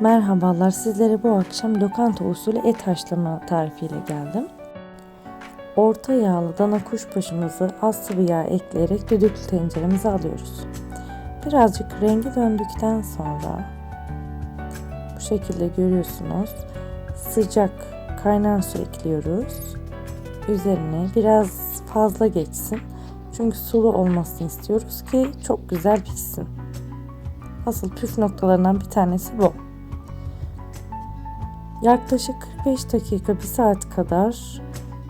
Merhabalar sizlere bu akşam lokanta usulü et haşlama tarifiyle geldim. Orta yağlı dana kuşbaşımızı az sıvı yağ ekleyerek düdüklü tenceremize alıyoruz. Birazcık rengi döndükten sonra bu şekilde görüyorsunuz sıcak kaynar su ekliyoruz. Üzerine biraz fazla geçsin. Çünkü sulu olmasını istiyoruz ki çok güzel pişsin. Asıl püf noktalarından bir tanesi bu. Yaklaşık 45 dakika, 1 saat kadar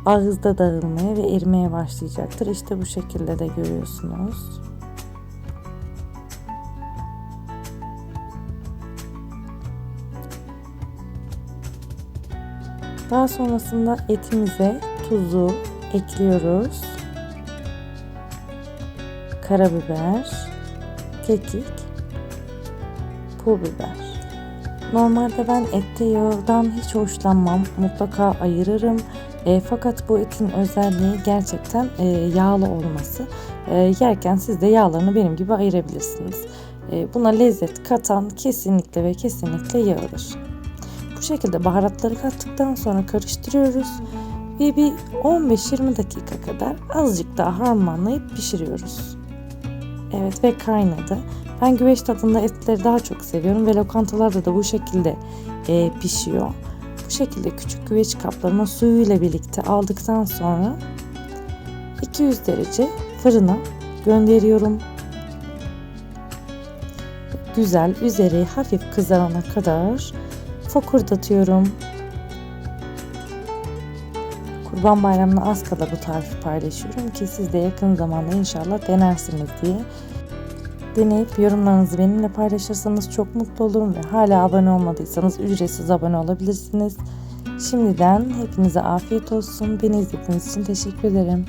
ağızda dağılmaya ve erimeye başlayacaktır. İşte bu şekilde de görüyorsunuz. Daha sonrasında etimize tuzu ekliyoruz. Karabiber, kekik, pul biber. Normalde ben ette yağdan hiç hoşlanmam. Mutlaka ayırırım. E, fakat bu etin özelliği gerçekten e, yağlı olması. E, yerken siz de yağlarını benim gibi ayırabilirsiniz. E, buna lezzet katan kesinlikle ve kesinlikle yağıdır. Bu şekilde baharatları kattıktan sonra karıştırıyoruz ve bir 15-20 dakika kadar azıcık daha harmanlayıp pişiriyoruz. Evet ve kaynadı. Ben güveç tadında etleri daha çok seviyorum ve lokantalarda da bu şekilde e, pişiyor. Bu şekilde küçük güveç kaplarına suyuyla birlikte aldıktan sonra 200 derece fırına gönderiyorum. Güzel üzeri hafif kızarana kadar fokurdatıyorum. Kurban Bayramı'na az kala bu tarifi paylaşıyorum ki siz de yakın zamanda inşallah denersiniz diye. Deneyip yorumlarınızı benimle paylaşırsanız çok mutlu olurum ve hala abone olmadıysanız ücretsiz abone olabilirsiniz. Şimdiden hepinize afiyet olsun. Beni izlediğiniz için teşekkür ederim.